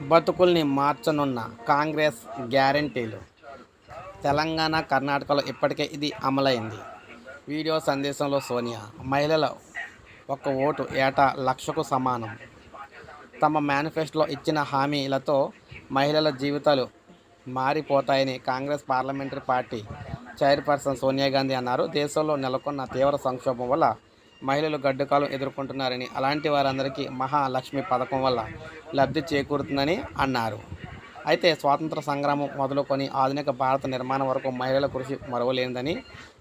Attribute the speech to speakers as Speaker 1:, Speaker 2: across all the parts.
Speaker 1: బతుకుల్ని మార్చనున్న కాంగ్రెస్ గ్యారంటీలు. తెలంగాణ కర్ణాటకలో ఇప్పటికే ఇది అమలైంది. వీడియో సందేశంలో సోనియా మహిళల ఒక ఓటు ఏటా లక్షకు సమానం. తమ మేనిఫెస్టోలో ఇచ్చిన హామీలతో మహిళల జీవితాలు మారిపోతాయని Congress parliamentary party chairperson Sonia Gandhi అన్నారు. దేశంలో నెలకొన్న తీవ్ర సంక్షోభం వల్ల మహిళలు గడ్డకాలం ఎదుర్కొంటున్నారని అలాంటి వారందరికీ మహాలక్ష్మి పథకం వల్ల లబ్ధి చేకూరుతుందని అన్నారు. అయితే స్వాతంత్ర సంగ్రామం మొదలుకొని ఆధునిక భారత నిర్మాణం వరకు మహిళల కృషి మరవలేనిదని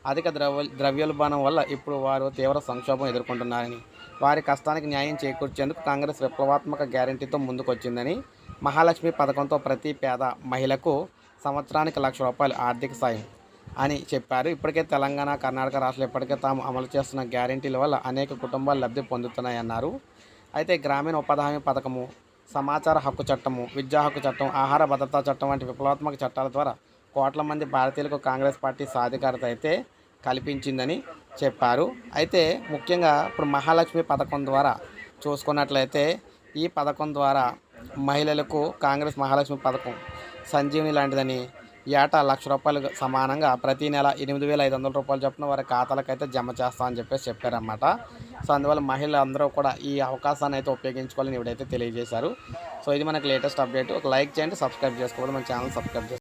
Speaker 1: అధిక ద్రవ్య ద్రవ్యోల్బణం వల్ల ఇప్పుడు వారు తీవ్ర సంక్షోభం ఎదుర్కొంటున్నారని వారి కష్టానికి న్యాయం చేకూర్చేందుకు కాంగ్రెస్ విప్లవాత్మక గ్యారంటీతో ముందుకొచ్చిందని మహాలక్ష్మి పథకంతో ప్రతి పేద మహిళకు సంవత్సరానికి లక్ష రూపాయలు ఆర్థిక సాయం అని చెప్పారు. ఇప్పటికే తెలంగాణ కర్ణాటక రాష్ట్రాలు ఇప్పటికే తాము అమలు చేస్తున్న గ్యారంటీల వల్ల అనేక కుటుంబాలు లబ్ధి పొందుతున్నాయన్నారు. అయితే గ్రామీణ ఉపాధి హామీ పథకము సమాచార హక్కు చట్టము విద్యా హక్కు చట్టం ఆహార భద్రతా చట్టం వంటి విప్లవాత్మక చట్టాల ద్వారా కోట్ల మంది భారతీయులకు కాంగ్రెస్ పార్టీ సాధికారత అయితే కల్పించిందని చెప్పారు. అయితే ముఖ్యంగా ఇప్పుడు మహాలక్ష్మి పథకం ద్వారా చూసుకున్నట్లయితే ఈ పథకం ద్వారా మహిళలకు కాంగ్రెస్ మహాలక్ష్మి పథకం సంజీవని లాంటిదని ఏటా లక్ష రూపాయలు సమానంగా ప్రతి నెల ఎనిమిది వేల ఐదు వందల రూపాయలు చొప్పున వారి ఖాతాలకైతే జమ చేస్తామని చెప్పేసి చెప్పారన్నమాట. సో అందువల్ల మహిళలు అందరూ కూడా ఈ అవకాశాన్ని అయితే ఉపయోగించుకోవాలని ఇవిడైతే తెలియజేశారు. సో ఇది మనకి లేటెస్ట్ అప్డేట్. ఒక లైక్ చేయండి సబ్స్క్రైబ్ చేసుకోవాలి మన ఛానల్ సబ్స్క్రైబ్ చేసుకోండి.